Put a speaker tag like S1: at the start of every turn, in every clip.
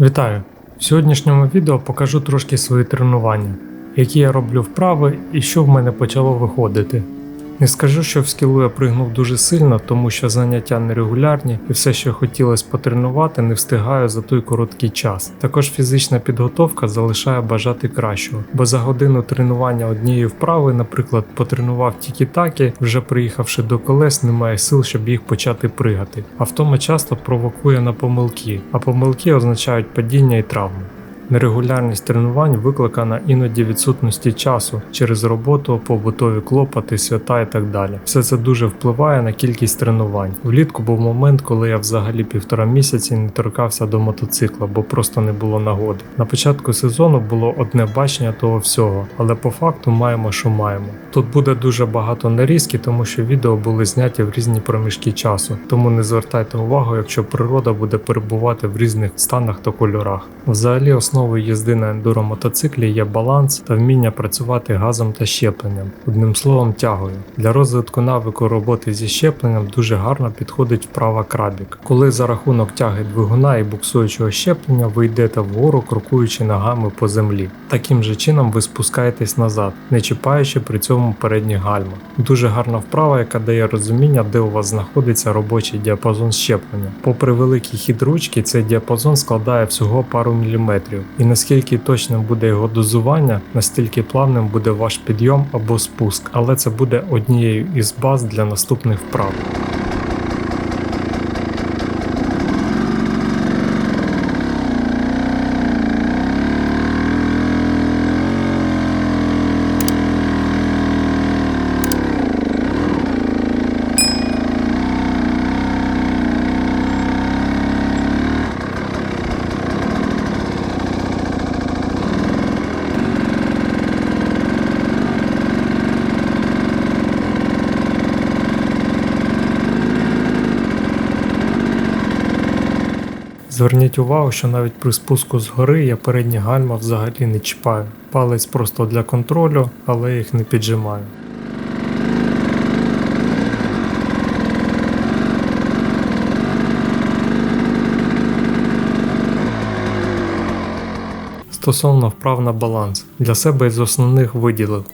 S1: Вітаю! В сьогоднішньому відео покажу трошки свої тренування, які я роблю вправи і що в мене почало виходити. Не скажу, що в скілу я пригнув дуже сильно, тому що заняття нерегулярні і все, що хотілося потренувати, не встигаю за той короткий час. Також фізична підготовка залишає бажати кращого, бо за годину тренування однієї вправи, наприклад, потренував тікі-таки, вже приїхавши до колес, немає сил, щоб їх почати пригати. А втома часто провокує на помилки, а помилки означають падіння і травми. Нерегулярність тренувань викликана іноді відсутності часу через роботу, побутові клопоти, свята і так далі. Все це дуже впливає на кількість тренувань. Влітку був момент, коли я взагалі півтора місяці не торкався до мотоцикла, бо просто не було нагоди. На початку сезону було одне бачення того всього, але по факту маємо, що маємо. Тут буде дуже багато нарізки, тому що відео були зняті в різні проміжки часу, тому не звертайте увагу, якщо природа буде перебувати в різних станах та кольорах. Взагалі, основою їзди на ендуро мотоциклі є баланс та вміння працювати газом та щепленням, одним словом, тягою. Для розвитку навику роботи зі щепленням дуже гарно підходить вправа крабік, коли за рахунок тяги двигуна і буксуючого щеплення ви йдете вгору, крокуючи ногами по землі. Таким же чином ви спускаєтесь назад, не чіпаючи при цьому передні гальма. Дуже гарна вправа, яка дає розуміння, де у вас знаходиться робочий діапазон щеплення. Попри великий хід ручки, цей діапазон складає всього пару міліметрів, і наскільки точним буде його дозування, настільки плавним буде ваш підйом або спуск, але це буде однією із баз для наступних вправ. Зверніть увагу, що навіть при спуску з гори я передні гальма взагалі не чіпаю. Палець просто для контролю, але їх не піджимаю. Стосовно вправ на баланс, для себе із основних виділив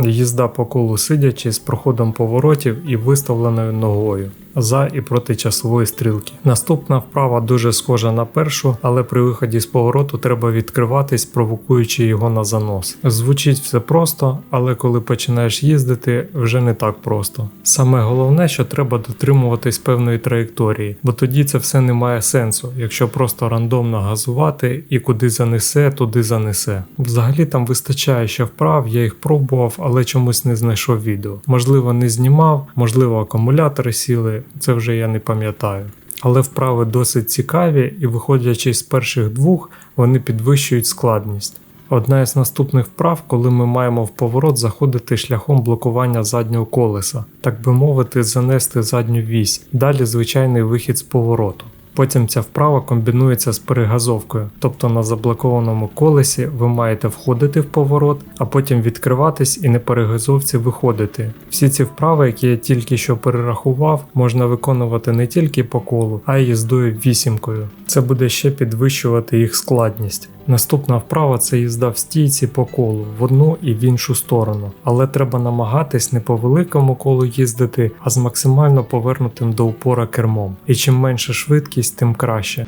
S1: їзда по колу сидячи з проходом поворотів і виставленою ногою за і проти часової стрілки. Наступна вправа дуже схожа на першу, але при виході з повороту треба відкриватись, провокуючи його на занос. Звучить все просто, але коли починаєш їздити, вже не так просто. Саме головне, що треба дотримуватись певної траєкторії, бо тоді це все не має сенсу, якщо просто рандомно газувати і куди занесе, туди занесе. Взагалі там вистачає ще вправ, я їх пробував, але чомусь не знайшов відео. Можливо, не знімав, можливо, акумулятори сіли, це вже я не пам'ятаю. Але вправи досить цікаві і, виходячи з перших двох, вони підвищують складність. Одна із наступних вправ, коли ми маємо в поворот заходити шляхом блокування заднього колеса, так би мовити, занести задню вісь, далі звичайний вихід з повороту. Потім ця вправа комбінується з перегазовкою, тобто на заблокованому колесі ви маєте входити в поворот, а потім відкриватись і на перегазовці виходити. Всі ці вправи, які я тільки що перерахував, можна виконувати не тільки по колу, а й їздою вісімкою. Це буде ще підвищувати їх складність. Наступна вправа це їзда в стійці по колу в одну і в іншу сторону, але треба намагатись не по великому колу їздити, а з максимально повернутим до упора кермом. І чим менша швидкість, тим краще.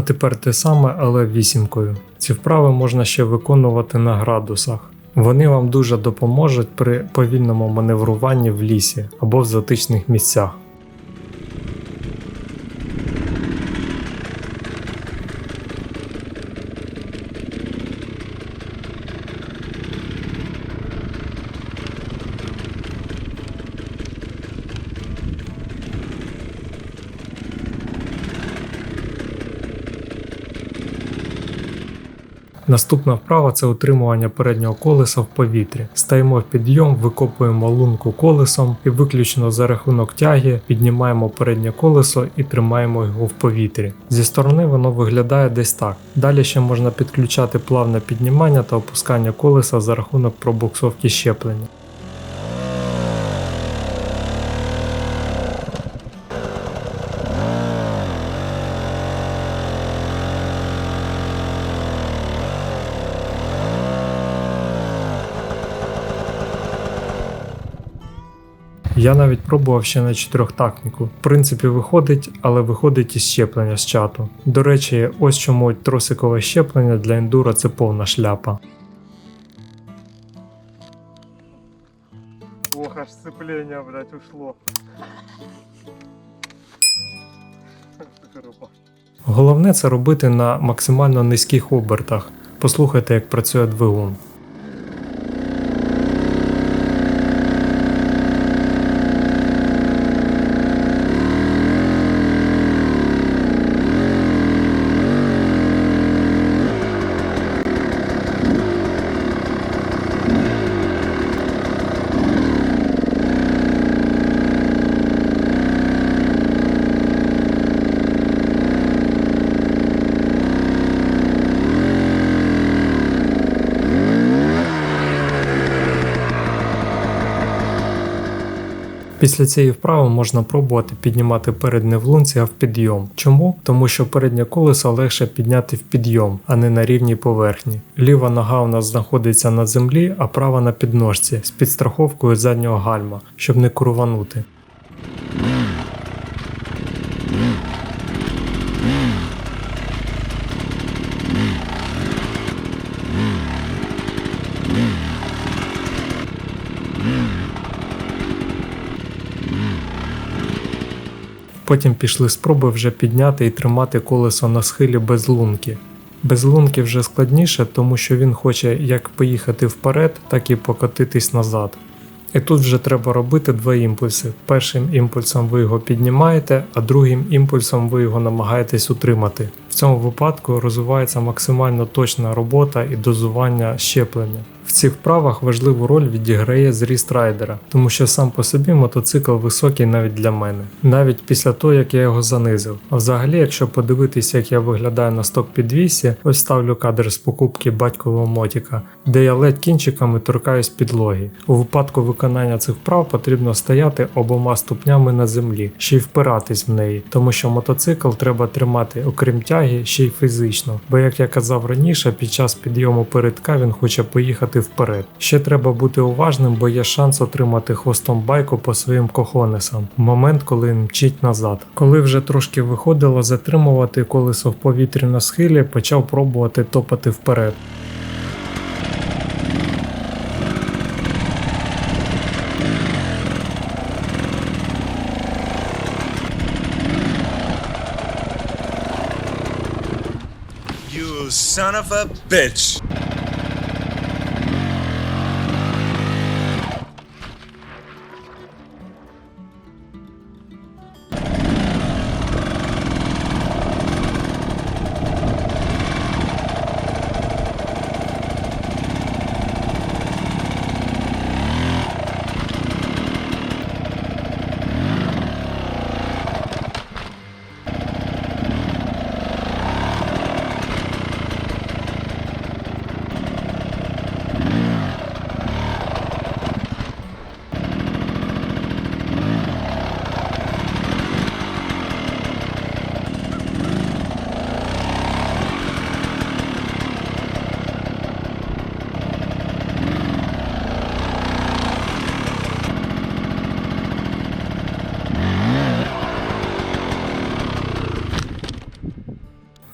S1: А тепер те саме, але вісімкою. Ці вправи можна ще виконувати на градусах. Вони вам дуже допоможуть при повільному маневруванні в лісі або в затичних місцях. Наступна вправа це утримування переднього колеса в повітрі. Стаємо в підйом, викопуємо лунку колесом і виключно за рахунок тяги піднімаємо переднє колесо і тримаємо його в повітрі. Зі сторони воно виглядає десь так. Далі ще можна підключати плавне піднімання та опускання колеса за рахунок пробуксовки щеплення. Я навіть пробував ще на чотирьохтактнику. В принципі, виходить, але виходить із щеплення з чату. До речі, ось чому тросикове щеплення для ендуро це повна шляпа.
S2: Ох, аж сцепление, блядь, ушло.
S1: Головне це робити на максимально низьких обертах. Послухайте, як працює двигун. Після цієї вправи можна пробувати піднімати перед не в лунці, а в підйом. Чому? Тому що переднє колесо легше підняти в підйом, а не на рівній поверхні. Ліва нога у нас знаходиться на землі, а права на підножці з підстраховкою заднього гальма, щоб не курванути. Потім пішли спроби вже підняти і тримати колесо на схилі без лунки. Без лунки вже складніше, тому що він хоче як поїхати вперед, так і покотитись назад. І тут вже треба робити два імпульси. Першим імпульсом ви його піднімаєте, а другим імпульсом ви його намагаєтесь утримати. В цьому випадку розвивається максимально точна робота і дозування щеплення. В цих вправах важливу роль відіграє зріст райдера, тому що сам по собі мотоцикл високий навіть для мене, навіть після того, як я його занизив. А взагалі, якщо подивитися, як я виглядаю на сток підвісі, ось ставлю кадр з покупки батькового мотіка, де я ледь кінчиками торкаюсь підлоги. У випадку виконання цих вправ потрібно стояти обома ступнями на землі, ще й впиратись в неї, тому що мотоцикл треба тримати, окрім тяги, ще й фізично. Бо, як я казав раніше, під час підйому передка він хоче поїхати вперед. Ще треба бути уважним, бо є шанс отримати хвостом байку по своїм кохонесам в момент, коли мчить назад. Коли вже трошки виходило затримувати колесо в повітрі на схилі, почав пробувати топати вперед.
S3: Son of a bitch.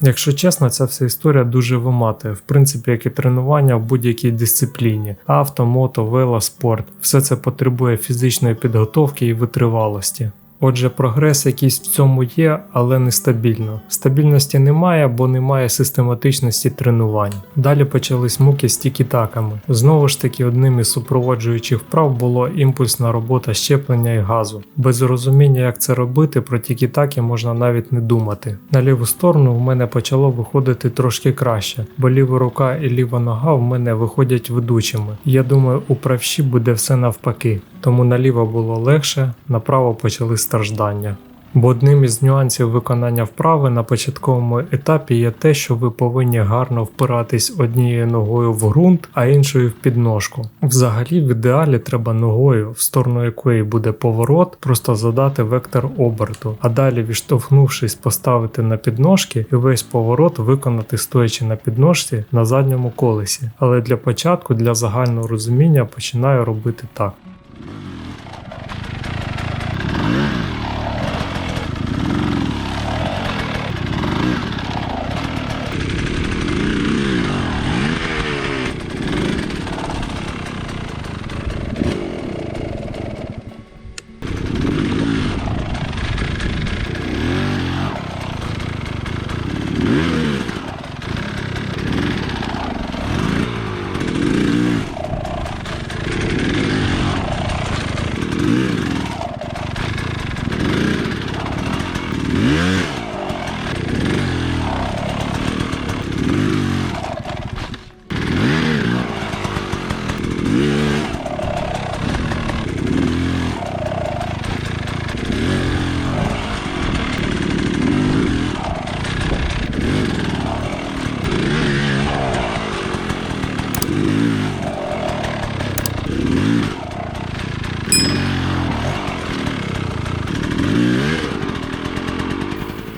S1: Якщо чесно, ця вся історія дуже виматує, в принципі, як і тренування в будь-якій дисципліні: авто, мото, вело, спорт. Все це потребує фізичної підготовки і витривалості. Отже, прогрес якийсь в цьому є, але нестабільно. Стабільності немає, бо немає систематичності тренувань. Далі почались муки з тікітаками. Знову ж таки, одним із супроводжуючих вправ було імпульсна робота щеплення і газу. Без розуміння, як це робити, про тікітаки можна навіть не думати. На ліву сторону в мене почало виходити трошки краще, бо ліва рука і ліва нога в мене виходять ведучими. Я думаю, у правші буде все навпаки. Тому наліво було легше, направо почали страждання. Бо одним із нюансів виконання вправи на початковому етапі є те, що ви повинні гарно впиратись однією ногою в ґрунт, а іншою в підножку. Взагалі, в ідеалі треба ногою, в сторону якої буде поворот, просто задати вектор оберту, а далі, відштовхнувшись, поставити на підножки і весь поворот виконати стоячи на підножці на задньому колесі. Але для початку, для загального розуміння, починаю робити так. Música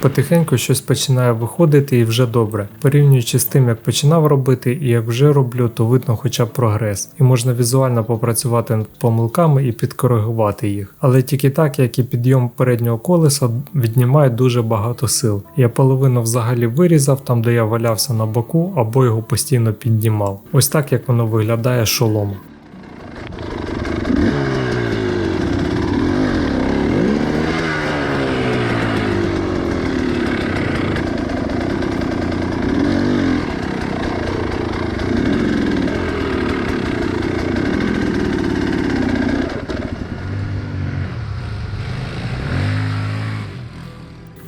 S1: Потихеньку щось починає виходити і вже добре. Порівнюючи з тим, як починав робити і як вже роблю, то видно хоча б прогрес, і можна візуально попрацювати над помилками і підкоригувати їх. Але тільки так, як і підйом переднього колеса, віднімає дуже багато сил. Я половину взагалі вирізав там, де я валявся на боку, або його постійно піднімав. Ось так як воно виглядає з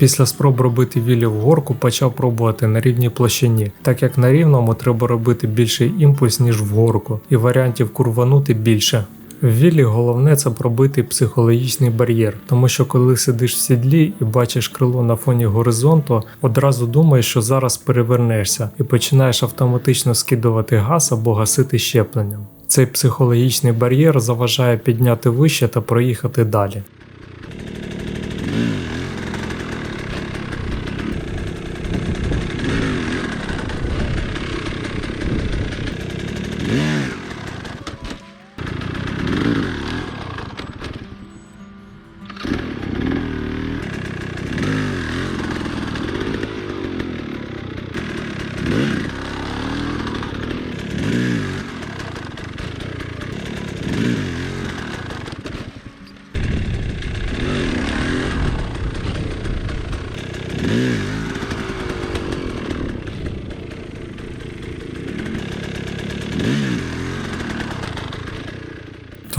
S1: Після спроб робити вілі в горку почав пробувати на рівній площині, так як на рівному треба робити більший імпульс, ніж в горку, і варіантів курванути більше. В вілі головне це пробити психологічний бар'єр, тому що коли сидиш в сідлі і бачиш крило на фоні горизонту, одразу думаєш, що зараз перевернешся, і починаєш автоматично скидувати газ або гасити щепленням. Цей психологічний бар'єр заважає підняти вище та проїхати далі. Yeah.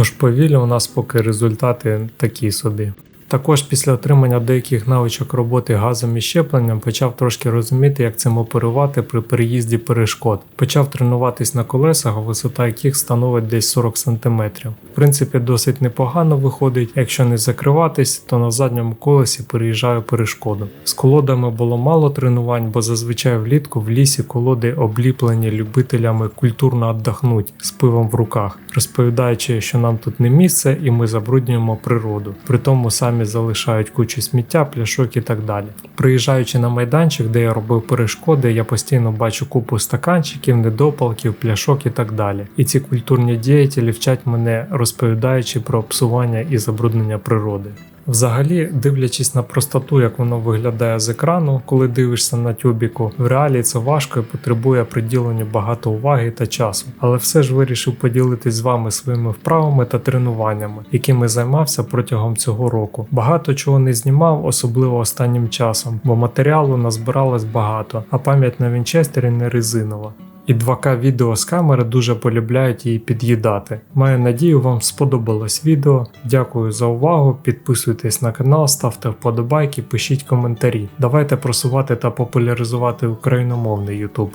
S1: Тож повільно у нас поки результати такі собі. Також після отримання деяких навичок роботи газом і щепленням почав трошки розуміти, як цим оперувати при переїзді перешкод. Почав тренуватись на колесах, висота яких становить десь 40 см. В принципі, досить непогано виходить. Якщо не закриватись, то на задньому колесі переїжджаю перешкоду. З колодами було мало тренувань, бо зазвичай влітку в лісі колоди обліплені любителями культурно віддохнуть з пивом в руках, розповідаючи, що нам тут не місце і ми забруднюємо природу. При тому самі залишають кучу сміття, пляшок і так далі. Приїжджаючи на майданчик, де я робив перешкоди, я постійно бачу купу стаканчиків, недопалків, пляшок і так далі. І ці культурні діятелі вчать мене розповідаючи про псування і забруднення природи. Взагалі, дивлячись на простоту, як воно виглядає з екрану, коли дивишся на тюбіку, в реалії це важко і потребує приділення багато уваги та часу. Але все ж вирішив поділитись з вами своїми вправами та тренуваннями, якими займався протягом цього року. Багато чого не знімав, особливо останнім часом, бо матеріалу назбиралось багато, а пам'ять на Вінчестері не резинова. І 2К відео з камери дуже полюбляють її під'їдати. Маю надію, вам сподобалось відео. Дякую за увагу. Підписуйтесь на канал, ставте вподобайки, пишіть коментарі. Давайте просувати та популяризувати україномовний YouTube.